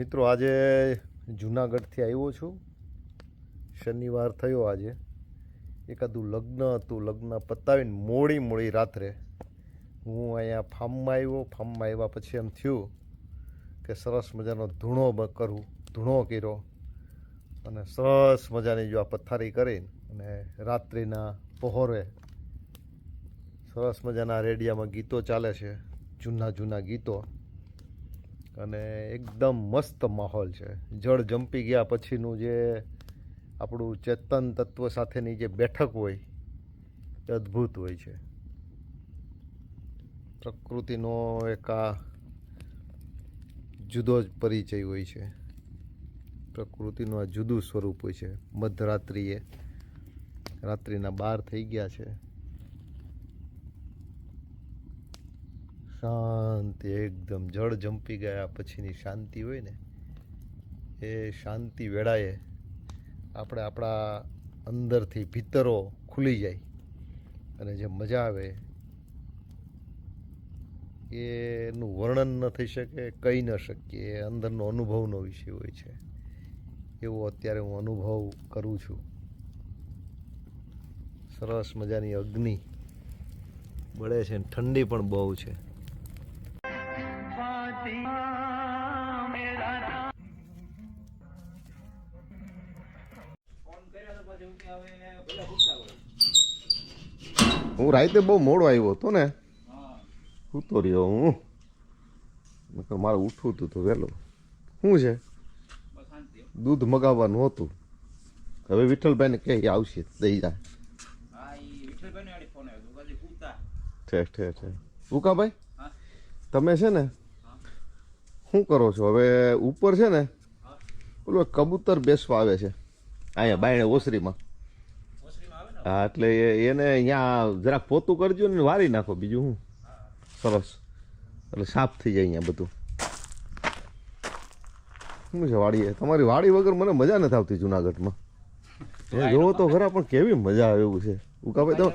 મિત્રો, આજે જુનાગઢથી આવ્યો છું. શનિવાર થયો આજે. એકાદું લગ્ન હતું. લગ્ન પતાવીને મોડી મોડી રાત્રે હું અહીંયા ફાર્મમાં આવ્યો. ફાર્મમાં આવ્યા પછી એમ થયું કે સરસ મજાનો ધૂણો કરું. ધૂણો કર્યો અને સરસ મજાની જો આ પથારી કરીને અને રાત્રિના પહોરે સરસ મજાના રેડિયામાં ગીતો ચાલે છે. જૂના જૂના ગીતો. અને એકદમ મસ્ત માહોલ છે. જળ જંપી ગયા પછીનું જે આપણું ચેતન તત્વ સાથેની જે બેઠક હોય, એ અદ્ભુત હોય છે. પ્રકૃતિનો એક આ જુદો જ પરિચય હોય છે. પ્રકૃતિનું આ જુદું સ્વરૂપ હોય છે. મધરાત્રિએ રાત્રિના બાર થઈ ગયા છે. શાંતિ, એકદમ જળ જંપી ગયા પછીની શાંતિ હોય ને, એ શાંતિ વેળાએ આપણે આપણા અંદરથી ભીતરો ખુલી જાય અને જે મજા આવે, એનું વર્ણન ન થઈ શકે, કહી ન શકીએ, એ અંદરનો અનુભવનો વિષય હોય છે. એવો અત્યારે હું અનુભવ કરું છું. સરસ મજાની અગ્નિ બળે છે ને ઠંડી પણ બહુ છે. હું રાતે બહુ મોડો આવ્યો હતો ને, સૂતો રહ્યો હું. મારે ઉઠવું હતું તો વહેલો. શું છે? દૂધ મગાવવાનું હતું. હવે વિઠ્ઠલભાઈને કે આવશે, દઈ જાય ઠેક ઠેક ઉકાભાઈ. તમે છે ને, શું કરો છો? હવે ઉપર છે ને પેલું કબૂતર બેસવા આવે છે. અહીંયા બાયણે ઓસરીમાં. હા એટલે એને અહીંયા જરાક પોતું કરજો ને વારી નાખો બીજું શું સરસ. એટલે સાફ થઈ જાય અહીંયા બધું. શું છે વાડીએ તમારી વાડી વગર મને મજા નથી આવતી જુનાગઢમાં. એ જોવો તો ખરા પણ કેવી મજા આવે એવું છે? ઉકાભાઈ તો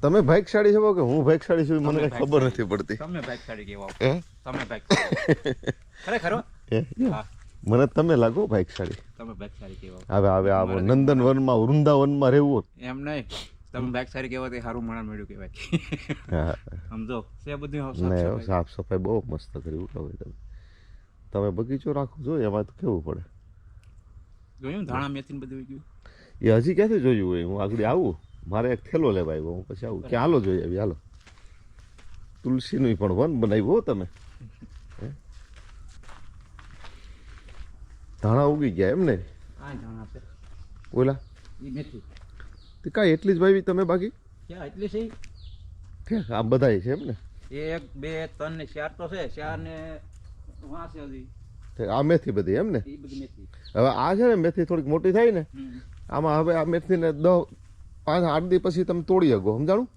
તમે ભાઈકશાળી છો કે હું ભાઈકશાળી છું મને કઈ ખબર નથી પડતી. તમે ભાઈકશાળી કેવા તમે ભાગશાળી ખરેખર? હો? હે? હા. મને તમે લાગો ભાગશાળી તમે ભાગશાળી કેવા હવે હવે આ નંદનવનમાં વૃંદાવનમાં રહેવું એમ નહીં. તમે ભાગશાળી કેવા તે સારું મણા મળ્યું કહેવાય. સમજો? છે બધું સાફ સફાઈ. સાફ સફાઈ બહુ મસ્ત કરી કહો તમે. તમે બગીચો રાખો છો એમાં તો કેવું પડે? જોયું ધાણા મેથી ને બધું ગયું? એ હજી ક્યાંથી જોયું હોય? હું આગળ આવું. મારે એક થેલો લેવા આવ્યો હું પછી આવું. કે હાલો જોઈ આવી હાલો. તુલસીનું પણ વન બનાવ્યું હો તમે. ધાણા ઉગી ગયા એમ ને? ઓલા? મેથી. તે કાંઈ એટલી જ વાવી તમે બાકી? એટલી છે આ બધાય છે એમ ને? એક બે ત્રણ ને ચાર તો છે. ચાર ને હજી. આ મેથી બધી એમ ને? બધી હવે આ છે ને મેથી થોડીક મોટી થાય ને? આમાં હવે આ મેથીને દસ પાંચ આઠ દી પછી તમે તોડી શકો સમજાણું?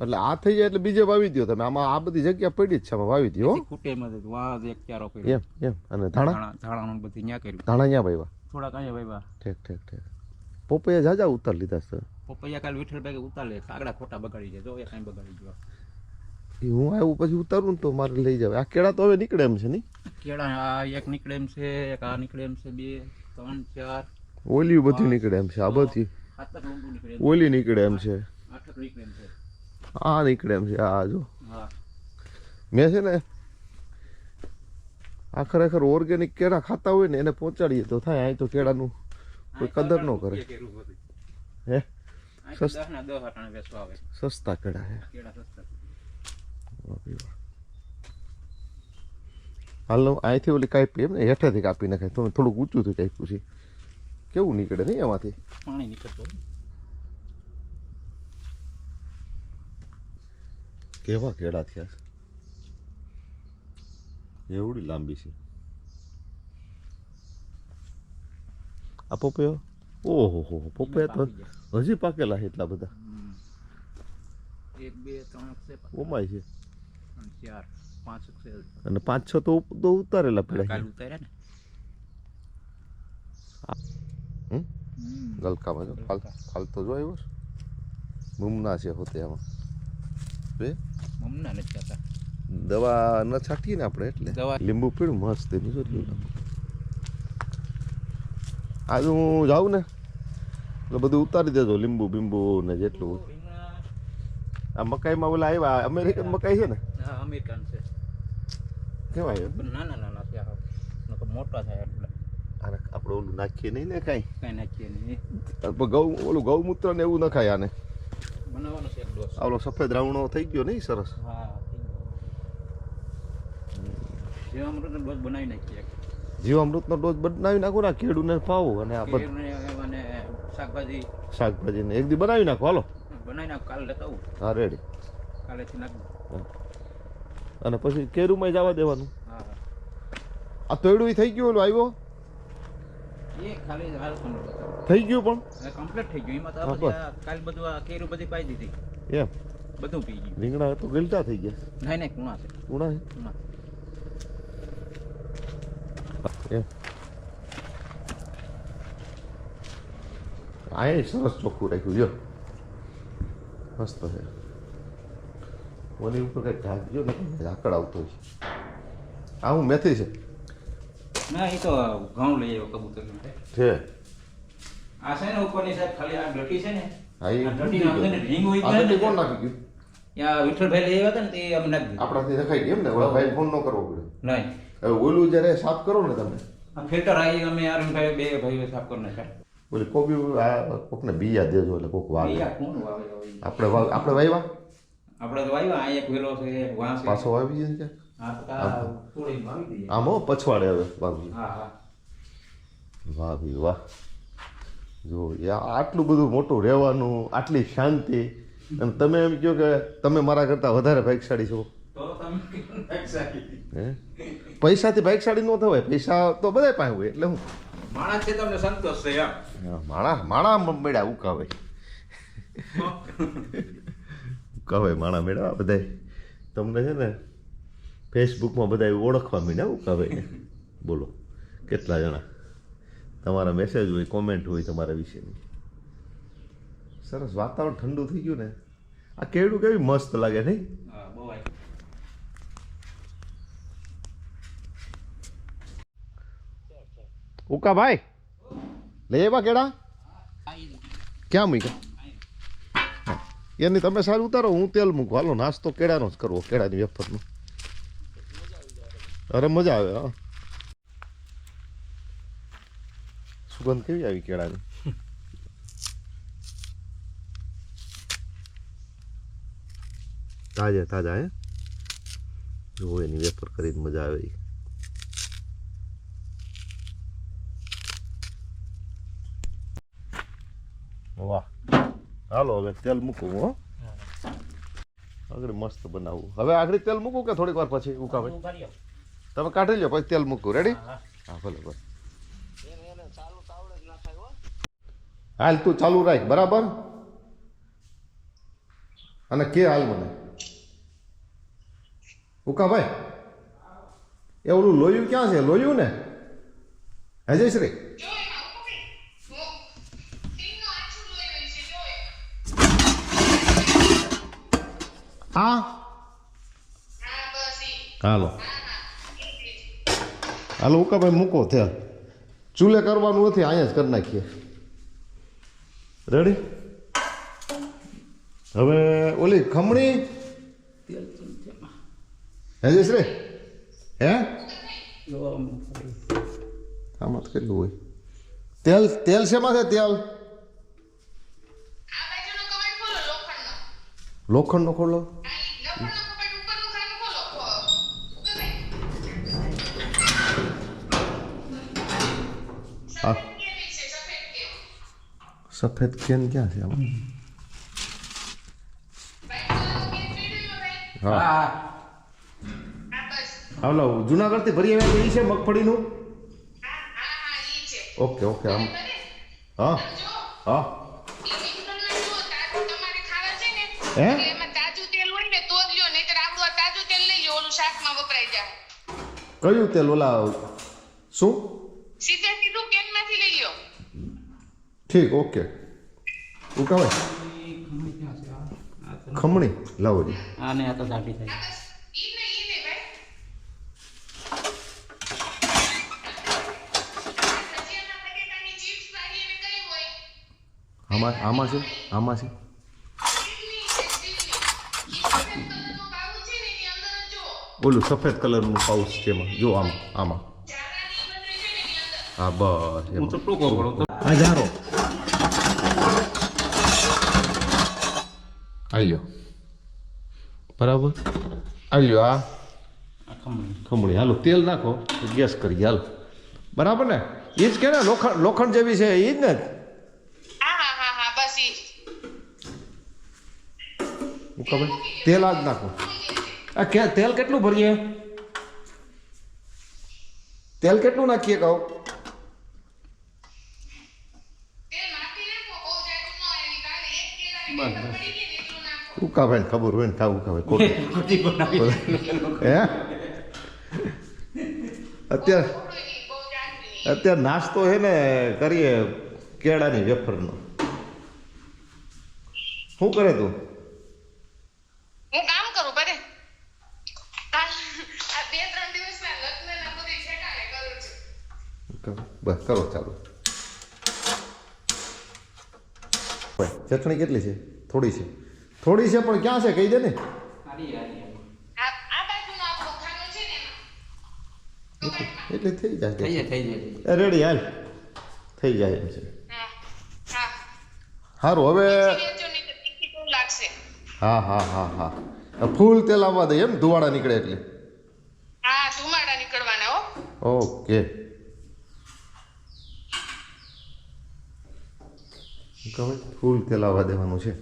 એટલે આ થઈ જાય એટલે બીજે વાવી દો તમે. આમાં આ બધી જગ્યા પડી જ છે વાવી દો ખૂટે એમ જ એક ચારો પડ્યો. એમ એમ. અને ધાણા? ધાણા ધાણાનું બધી ન્યા કર્યું. ધાણા ન્યા વાવ્યા? થોડાક અહીંયા વાવ્યા. ઠીક ઠીક ઠીક. પોપૈયા જાજા ઉતાર લીધા છે પપૈયા કાલ વિઠ્ઠલભાઈ કે ઉતાર લે કાગડા ખોટા બગાડી જાય જો એ કાંઈ બગાડી ગયો હું આવું પછી ઉતારું ને તો મારે લઈ જાવ આ કેળા તો હવે નીકળે એમ છે નહીં? કેળા આ એક નીકળે એમ છે એક આ નીકળે એમ છે બે ત્રણ ચાર. ઓલી બધી નીકળે એમ છે આ બધી. ઓલી નીકળે એમ છે. આ નીકળે એમ છે આ જો. મેં છે ને આ ખરેખર ઓર્ગેનિક કેળા ખાતા હોય ને એને પહોંચાડીએ તો થાય અહીં તો કેળાનું કોઈ કદર ન કરે. હે? સસ્ત- કેળા હે. હાલો અહીંથી ઓલી કાપી એમ ને હેઠેથી કાપી નાખે. તો થોડુંક ઊંચું થી કાપ્યું છે. કેવું નીકળે નહીં એમાંથી પાણી નીકળતું કેવા કેળા થયા છે? એવડી લાંબી છે. આ પપૈયો? ઓહો હો હો, પપૈયા તો હજી પાકેલા છે એટલા બધા. એક બે ત્રણ છે ઓમાય છે. ચાર પાંચ અને પાંચ છ તો તો ઉતારેલા કાલ પેલા ઉતાર્યા ને. ગલકામાં જો તો છે. મુમના છે હોતે આમાં. બે. મમના નથી ખાતા. દવા ન છાંટીએ ને આપણે એટલે. લીંબુ પીળું મસ્ત એની જો લીલું. આજે હું જાઉં ને એટલે બધું ઉતારી દેજો લીંબુ બીંબુ ને જેટલું આ મકાઈમાં ઓલા આવ્યા અમેરિકન મકાઈ છે ને? હા અમેરિકન છે. કેવાય નાના નાના છે મોટા થાય એટલે. આપણે ઓલું નાખીએ નહીં ને કાંઈ? કઈ નાખીએ નહીં. ગૌ ઓલું ગૌમૂત્ર ને એવું નખાય આને. બનાવવાનો એક ડોસ આ ઓલો સફેદ રાવણો થઈ ગયો નહીં સરસ? એક. જીવામૃતનો ડોઝ બનાવી નાખો ને ખેડૂત ને પાવો અને આ બધું શાકભાજી શાકભાજી. ને એક દી બનાવી નાખો હાલો. બનાવી નાખો કાલે લેતા આવું. હા રેડી કાલેથી નાખ અને પછી કેરુમાં જવા દેવાનું. હા. આ તોડું થઈ ગયું ઓલું આવ્યો એ ખાલી હાલ પણ બતાવો થઈ ગયું પણ? કમ્પ્લીટ થઈ ગયું. એમાં તો કાલ બધું કેરું બધી પાઈ દીધી. એમ? બધું પી ગયું. રીંગણા તો ગલટા થઈ ગયા. નહીં નહીં કુણા છે. કુણા છે? કુણા. એમ. આ એ સરસ ચોખ્ખું રાખ્યું જો મસ્ત છે. ઓલી ઉપર કંઈક ઢાંકજો ને ઝાકળ આવતો હોય આ હું મેથી છે. ના એ તો ઘઉં લઈ આવ્યો કબૂતર માટે. છે? આ છે ને ઉપરની સાહેબ ખાલી આ ડટી છે ને હા એ ડટી અંદરની ring હોય છે ને, કોણ નાખી ગયું? ત્યાં વિઠ્ઠલભાઈ લઈ આવ્યા હતા ને તે અમને નાખી આપણાથી નખાઈ ગયું એમ ને ઓલા ભાઈ ફોન ન કરવો પડે નહીં. હવે ઓલું જ્યારે સાફ કરો ને તમે. આ ફિલ્ટર આવી અમે અરુણભાઈ બે ભાઈઓ સાફ કરી નાખ્યા. ઓલી કોબી આ કોકને બીયા દેજો એટલે કોક વાવે? આપણે આપણે વાવ્યા? આપણે તો વાવ્યા આ એક વેલો છે વાંસ પાછો વાવી જાય આમ હો પછવાડે હવે વાવી હા હા. વાહ જો આટલું બધું મોટું રહેવાનું આટલી શાંતિ. અને તમે એમ કહો કે તમે મારા કરતાં વધારે ભાગશાળી છો. પૈસાથી ભાગશાળી ન થવાય. પૈસા તો બધા પાસે હોય એટલે હું? માણસ છે તમને સંતોષ છે એમ. માણા માણા મેળા ઉકાવે. ઉકાવે માણા મેળવા બધાય. તમને છે ને ફેસબુકમાં બધા ઓળખવા માંડ્યા કહેવાય બોલો કેટલા જણા? તમારા મેસેજ હોય કોમેન્ટ હોય તમારા વિશેની. સરસ વાતાવરણ ઠંડુ થઈ ગયું ને? આ કેળું કેવી મસ્ત લાગે નહીં? હા ઉકા ભાઈ લઈ આવ્યા કેળા? ક્યાં મૂક્યા? એની તમે સારું ઉતારો હું તેલ મૂકું. હાલો નાસ્તો કેળાનો જ કરવો કેળાની વેફરનો. અરે મજા આવે હા. સુગંધ કેવી આવી કેળાની? તાજા તાજા હે? જો એની વેફર કરીને મજા આવે. વાહ. હાલો હવે તેલ મૂકું હો. આગળ મસ્ત બનાવવું હવે આગળ તેલ મૂકું કે થોડીક વાર પછી ઉકાવે. તમે કાઢી લો પછી તેલ મૂકું. રેડી હા, ભલે ભલે. હાલ તું ચાલુ રાખ બરાબર? અને કે હાલ મને? ઉકા ભાઈ એ ઓલું લોયું ક્યાં છે? લોયું ને? હે? જયશ્રી હા હાલો. હાલો ઉકાભાઈ મૂકો તેલ ચૂલે કરવાનું નથી અહીંયા જ કરી નાખીએ. રેડી હવે ઓલી ખમણી. હે જયશ્રી? હે? આમ કેટલું હોય? તેલ તેલ શેમાં છે તેલ? લોખંડનો. ખોલો? સફેદ કેન ક્યાં છે આમાં? હા. હા. હાલો જુનાગઢથી ભરી આવ્યા એ છે મગફળીનું? ઓકે ઓકે આમ. હા. હા. હે? એમાં તાજું તેલ હોય ને તો જ લ્યો નહીંતર આપણું આ તાજું તેલ લઈ લ્યો ઓલું શાકમાં વપરાઈ જાય. કયું તેલ ઓલા શું? સીધે સીધું કેનમાંથી લઈ લ્યો. ઠીક ઓકે. ઉકાવે કહેવાય ખમણી? આ- આ લાવો જી. આને આ તો દાટી થાય. બસ ઈ ને ઈ ને ભાઈ ભજીયાના બટેટાની ચિપ્સ આમાં આમાં છે? આમાં છે? બાબુ છે ને એની અંદર જ જુઓ ઓલું સફેદ કલરનું પાઉચ છે એમાં. જો આમ આમાં. ઝારાની બસ છે ને એની અંદર. હા બસ હું એમાં. આલ્યો બરાબર. આલ્યો આ આ ખમણી. હાલો તેલ નાખો. તો ગેસ કરી હાલ. બરાબર ને? એ જ કે ને લોખંડ લોખંડ જેવી છે એ જ ને? હા હા હા હા બસ ઈ જ. હું ખબર? તેલ આ જ નાખો. આ કે તેલ કેટલું ભરીએ? તેલ કેટલું નાખીએ કહો તેલ નાખી નાખો બહુ જાડું ન એની કાલે એક કેળાની પેપર પડી ગઈ ને એટલું નાખો ઉકાભાઈ ખબર હોય ને ખાવું ઉકાભાઈ ખોટું હે અત્યારે અત્યારે નાસ્તો છે ને કરીએ કેળાની વેફરનો શું કરે તું હું કામ કરું બરે આ આ બે ત્રણ દિવસના લગ્નના બધી ઠેકાણે કરું છું બસ કરો ચાલો ચટણી કેટલી છે થોડી છે થોડી છે પણ ક્યાં છે? કહી દે ને. એટલે થઈ જાય થઈ જાય થઈ જાય. રેડી હાલ. થઈ જાય એમ છે. હા હા. સારું હવે હા હા હા હા. ફૂલ તેલ આવવા દે એમ ધુવાડા નીકળે એટલે. હા ધુમાડા નીકળવાના હો. ઓકે. ફૂલ તેલ આવવા દેવાનું છે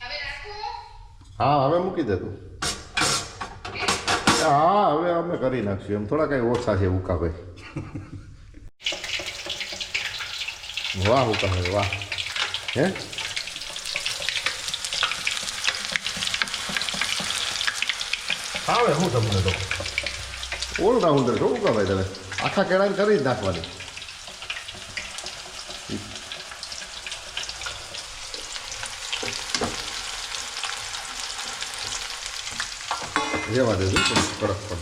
હવે રાખું હા હવે મૂકી દે તું. હા હવે અમે કરી નાખશું. એમ થોડા કઈ ઓછા છે ઉકા ભાઈ. વાહ ઉકા ભાઈ વાહ. હે? આવે હું તમને તો? ઓલરાઉન્ડર છો ઉકા ભાઈ તમે? આખા કેળાને કરી જ નાખવાની. રેવા દેજો પણ કડક પણ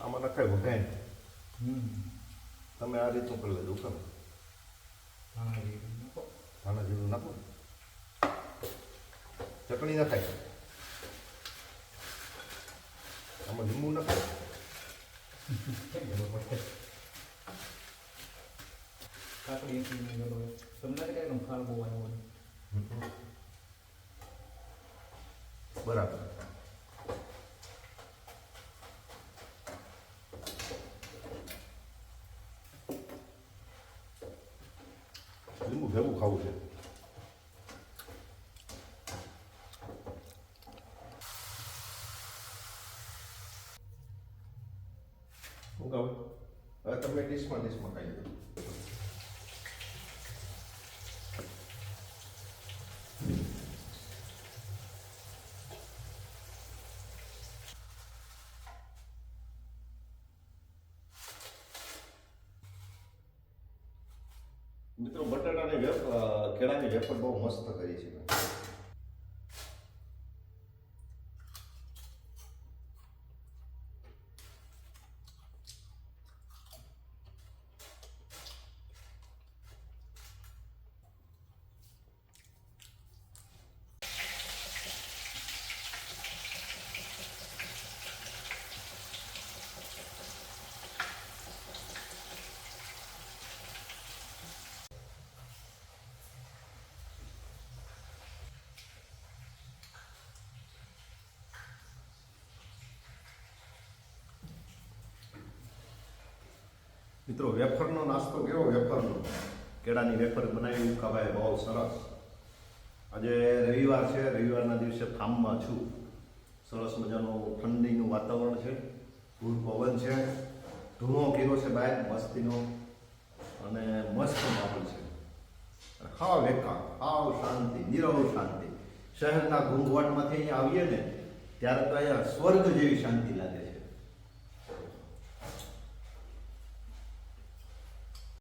આમાં નખાય ભૂકાય તમે આ રીતનું કરી લેજો તમે ધાણા જીરું નાખો ચટણી નખાય આમાં લીંબુ નખાય બરાબર લીંબુ ભેગું ખાવું છે હું કહું હવે તમે ડીશમાં ડીશમાં ખાઈ લો મિત્રો બટાટાની વેફ કેળાની વેફર બહુ મસ્ત કરી છે. મિત્રો, વેફરનો નાસ્તો કેવો? વેફરનો. કેળાની વેફર બનાવી ઉકાભાઈ બહુ સરસ. આજે રવિવાર છે. રવિવારના દિવસે ફાર્મમાં છું. સરસ મજાનું ઠંડીનું વાતાવરણ છે. ધૂળ પવન છે. ધૂણો કર્યો છે બહાર મસ્તીનો. અને મસ્ત માહોલ છે. હાવ વેખા હાવ શાંતિ, નિરવ શાંતિ. શહેરના ઘૂંઘવાટમાંથી અહીંયા આવીએ ને, ત્યારે તો અહીંયા સ્વર્ગ જેવી શાંતિ લાગે